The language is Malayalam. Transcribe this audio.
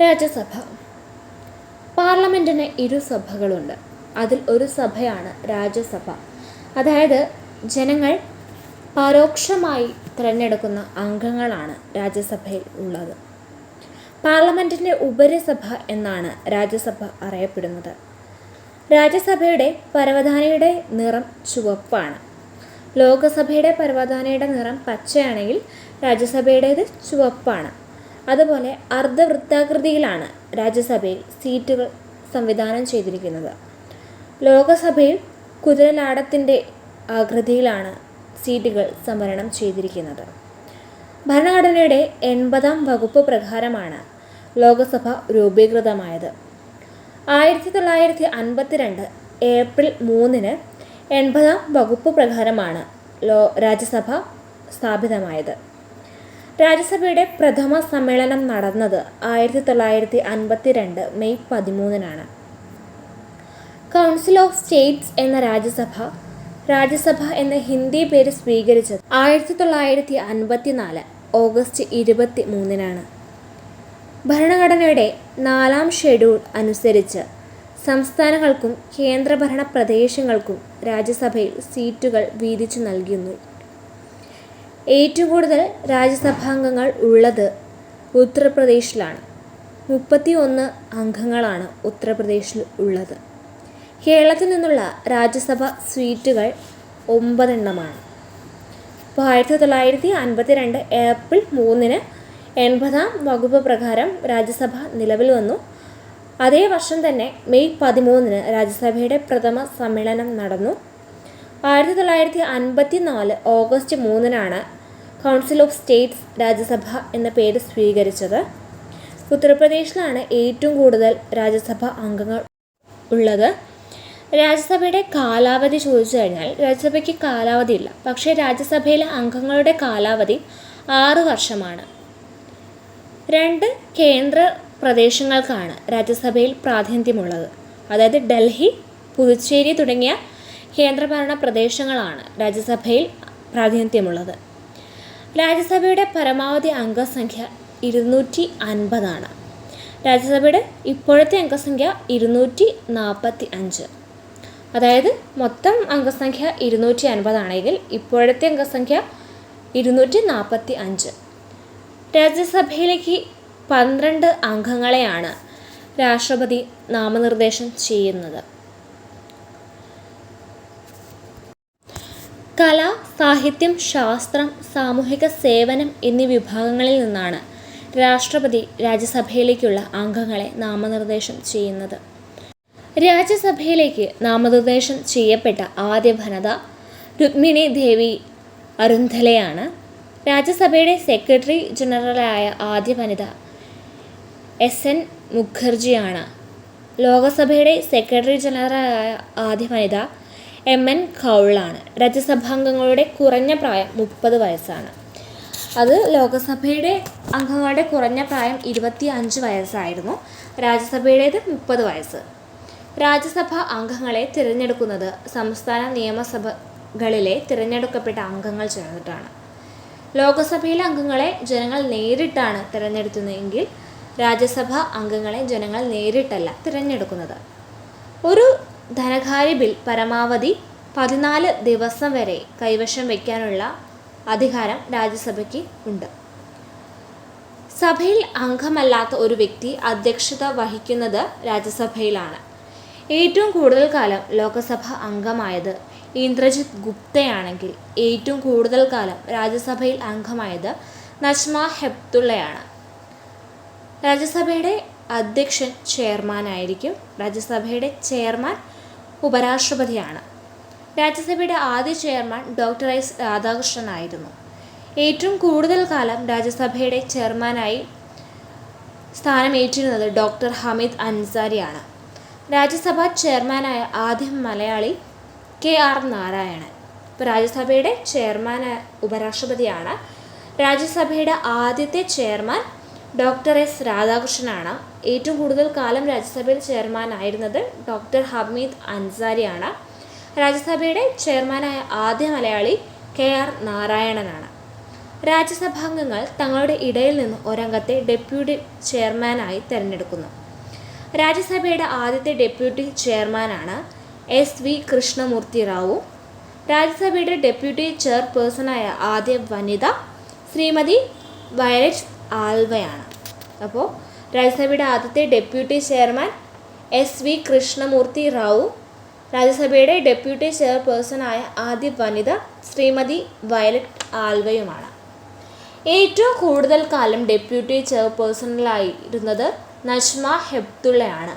രാജ്യസഭ. പാർലമെന്റിന് ഇരു സഭകളുണ്ട്. അതിൽ ഒരു സഭയാണ് രാജ്യസഭ. അതായത് ജനങ്ങൾ പരോക്ഷമായി തിരഞ്ഞെടുക്കുന്ന അംഗങ്ങളാണ് രാജ്യസഭയിൽ ഉള്ളത്. പാർലമെന്റിന്റെ ഉപരിസഭ എന്നാണ് രാജ്യസഭ അറിയപ്പെടുന്നത്. രാജ്യസഭയുടെ പരവധാനിയുടെ നിറം ചുവപ്പാണ്. ലോകസഭയുടെ പരവധാനിയുടെ നിറം പച്ചയാണെങ്കിൽ രാജ്യസഭയുടേത് ചുവപ്പാണ്. അതുപോലെ അർദ്ധവൃത്താകൃതിയിലാണ് രാജ്യസഭയിൽ സീറ്റുകൾ സംവിധാനം ചെയ്തിരിക്കുന്നത്. ലോകസഭയിൽ കുതിരലാടത്തിന്റെ ആകൃതിയിലാണ് സീറ്റുകൾ സംവരണം ചെയ്തിരിക്കുന്നത്. ഭരണഘടനയുടെ എൺപതാം വകുപ്പ് പ്രകാരമാണ് ലോകസഭ രൂപീകൃതമായത്. ആയിരത്തി തൊള്ളായിരത്തി അൻപത്തിരണ്ട് ഏപ്രിൽ മൂന്നിന് എൺപതാം വകുപ്പ് പ്രകാരമാണ് ലോ രാജ്യസഭ സ്ഥാപിതമായത്. രാജ്യസഭയുടെ പ്രഥമ സമ്മേളനം നടന്നത് ആയിരത്തി തൊള്ളായിരത്തി അൻപത്തിരണ്ട് മെയ് പതിമൂന്നിനാണ്. കൗൺസിൽ ഓഫ് സ്റ്റേറ്റ്സ് എന്ന രാജ്യസഭ രാജ്യസഭ എന്ന ഹിന്ദി പേര് സ്വീകരിച്ചത് ആയിരത്തി തൊള്ളായിരത്തി അൻപത്തിനാല് ഓഗസ്റ്റ് ഇരുപത്തി മൂന്നിനാണ് ഭരണഘടനയുടെ നാലാം ഷെഡ്യൂൾ അനുസരിച്ച് സംസ്ഥാനങ്ങൾക്കും കേന്ദ്രഭരണ പ്രദേശങ്ങൾക്കും രാജ്യസഭയിൽ സീറ്റുകൾ വീതിച്ചു നൽകുന്നു. ഏറ്റവും കൂടുതൽ രാജ്യസഭാംഗങ്ങൾ ഉള്ളത് ഉത്തർപ്രദേശിലാണ്. മുപ്പത്തി ഒന്ന് അംഗങ്ങളാണ് ഉത്തർപ്രദേശിൽ ഉള്ളത്. കേരളത്തിൽ നിന്നുള്ള രാജ്യസഭ സീറ്റുകൾ ഒമ്പതെണ്ണമാണ്. അപ്പോൾ ആയിരത്തി തൊള്ളായിരത്തി അൻപത്തി രണ്ട് ഏപ്രിൽ മൂന്നിന് എൺപതാം വകുപ്പ് പ്രകാരം രാജ്യസഭ നിലവിൽ വന്നു. അതേ വർഷം തന്നെ മെയ് പതിമൂന്നിന് രാജ്യസഭയുടെ പ്രഥമ സമ്മേളനം നടന്നു. ആയിരത്തി തൊള്ളായിരത്തി അൻപത്തി നാല് ഓഗസ്റ്റ് മൂന്നിനാണ് കൗൺസിൽ ഓഫ് സ്റ്റേറ്റ്സ് രാജ്യസഭ എന്ന പേര് സ്വീകരിച്ചത്. ഉത്തർപ്രദേശിലാണ് ഏറ്റവും കൂടുതൽ രാജ്യസഭ അംഗങ്ങൾ ഉള്ളത്. രാജ്യസഭയുടെ കാലാവധി ചോദിച്ചു കഴിഞ്ഞാൽ രാജ്യസഭയ്ക്ക് കാലാവധിയില്ല പക്ഷേ രാജ്യസഭയിലെ അംഗങ്ങളുടെ കാലാവധി ആറ് വർഷമാണ്. രണ്ട് കേന്ദ്ര പ്രദേശങ്ങൾക്കാണ് രാജ്യസഭയിൽ പ്രാതിനിധ്യമുള്ളത്. അതായത് ഡൽഹി പുതുച്ചേരി തുടങ്ങിയ കേന്ദ്രഭരണ പ്രദേശങ്ങളാണ് രാജ്യസഭയിൽ പ്രാതിനിധ്യമുള്ളത്. രാജ്യസഭയുടെ പരമാവധി അംഗസംഖ്യ ഇരുന്നൂറ്റി അൻപതാണ് രാജ്യസഭയുടെ ഇപ്പോഴത്തെ അംഗസംഖ്യ ഇരുന്നൂറ്റി നാൽപ്പത്തി അഞ്ച് അതായത് മൊത്തം അംഗസംഖ്യ ഇരുന്നൂറ്റി അൻപതാണെങ്കിൽ ഇപ്പോഴത്തെ അംഗസംഖ്യ ഇരുന്നൂറ്റി നാൽപ്പത്തി അഞ്ച് രാജ്യസഭയിലേക്ക് പന്ത്രണ്ട് അംഗങ്ങളെയാണ് രാഷ്ട്രപതി നാമനിർദ്ദേശം ചെയ്യുന്നത്. കല സാഹിത്യം ശാസ്ത്രം സാമൂഹിക സേവനം എന്നീ വിഭാഗങ്ങളിൽ നിന്നാണ് രാഷ്ട്രപതി രാജ്യസഭയിലേക്കുള്ള അംഗങ്ങളെ നാമനിർദ്ദേശം ചെയ്യുന്നത്. രാജ്യസഭയിലേക്ക് നാമനിർദ്ദേശം ചെയ്യപ്പെട്ട ആദ്യ വനിത രുക്മിണി ദേവി അരുന്ധലയാണ്. രാജ്യസഭയുടെ സെക്രട്ടറി ജനറലായ ആദ്യ വനിത എസ് എൻ മുഖർജിയാണ്. ലോകസഭയുടെ സെക്രട്ടറി ജനറലായ ആദ്യ വനിത എം എൻ കൗളാണ്. രാജ്യസഭാംഗങ്ങളുടെ കുറഞ്ഞ പ്രായം മുപ്പത് വയസ്സാണ്. അത് ലോകസഭയുടെ അംഗങ്ങളുടെ കുറഞ്ഞ പ്രായം ഇരുപത്തി അഞ്ച് വയസ്സായിരുന്നു. രാജ്യസഭയുടേത് മുപ്പത് വയസ്സ്. രാജ്യസഭാ അംഗങ്ങളെ തിരഞ്ഞെടുക്കുന്നത് സംസ്ഥാന നിയമസഭകളിലെ തിരഞ്ഞെടുക്കപ്പെട്ട അംഗങ്ങൾ ചേർന്നിട്ടാണ്. ലോകസഭയിലെ അംഗങ്ങളെ ജനങ്ങൾ നേരിട്ടാണ് തിരഞ്ഞെടുക്കുന്നതെങ്കിൽ രാജ്യസഭാ അംഗങ്ങളെ ജനങ്ങൾ നേരിട്ടല്ല തിരഞ്ഞെടുക്കുന്നത്. ഒരു ധനകാര്യ ബിൽ പരമാവധി പതിനാല് ദിവസം വരെ കൈവശം വയ്ക്കാനുള്ള അധികാരം രാജ്യസഭയ്ക്ക് ഉണ്ട്. സഭയിൽ അംഗമല്ലാത്ത ഒരു വ്യക്തി അധ്യക്ഷത വഹിക്കുന്നത് രാജ്യസഭയിലാണ്. ഏറ്റവും കൂടുതൽ കാലം ലോകസഭ അംഗമായത് ഇന്ദ്രജിത് ഗുപ്തയാണെങ്കിൽ ഏറ്റവും കൂടുതൽ കാലം രാജ്യസഭയിൽ അംഗമായത് നജ്മ ഹെപ്തുള്ളയാണ്. രാജ്യസഭയുടെ അധ്യക്ഷൻ ചെയർമാനായിരിക്കും. രാജ്യസഭയുടെ ചെയർമാൻ ഉപരാഷ്ട്രപതിയാണ്. രാജ്യസഭയുടെ ആദ്യ ചെയർമാൻ ഡോക്ടർ എസ്. രാധാകൃഷ്ണനായിരുന്നു ഏറ്റവും കൂടുതൽ കാലം രാജ്യസഭയുടെ ചെയർമാനായി സ്ഥാനമേറ്റിരുന്നത് ഡോക്ടർ ഹമീദ് അൻസാരിയാണ്. രാജ്യസഭ ചെയർമാനായ ആദ്യ മലയാളി കെ. ആർ. നാരായണൻ. ഇപ്പോൾ രാജ്യസഭയുടെ ചെയർമാൻ ഉപരാഷ്ട്രപതിയാണ്. രാജ്യസഭയുടെ ആദ്യത്തെ ചെയർമാൻ ഡോക്ടർ എസ്. രാധാകൃഷ്ണനാണ്. ഏറ്റവും കൂടുതൽ കാലം രാജ്യസഭയിൽ ചെയർമാനായിരുന്നത് ഡോക്ടർ ഹമീദ് അൻസാരിയാണ്. രാജ്യസഭയുടെ ചെയർമാനായ ആദ്യ മലയാളി കെ ആർ നാരായണനാണ്. രാജ്യസഭാംഗങ്ങൾ തങ്ങളുടെ ഇടയിൽ നിന്ന് ഒരംഗത്തെ ഡെപ്യൂട്ടി ചെയർമാനായി തിരഞ്ഞെടുക്കുന്നു. രാജ്യസഭയുടെ ആദ്യത്തെ ഡെപ്യൂട്ടി ചെയർമാനാണ് എസ് വി കൃഷ്ണമൂർത്തി റാവു. രാജ്യസഭയുടെ ഡെപ്യൂട്ടി ചെയർപേഴ്സണായ ആദ്യ വനിത ശ്രീമതി വയലറ്റ് ആൽവയാണ്. അപ്പോൾ രാജ്യസഭയുടെ ആദ്യത്തെ deputy chairman S V Krishnamurthy Rao രാജ്യസഭയുടെ deputy ചെയർപേഴ്സണായ ആദ്യ വനിത ശ്രീമതി വയലറ്റ് ആൽവയുമാണ്. ഏറ്റവും കൂടുതൽ കാലം ഡെപ്യൂട്ടി ചെയർപേഴ്സണലായിരുന്നത് നജ്മ ഹെപ്തുള്ളയാണ്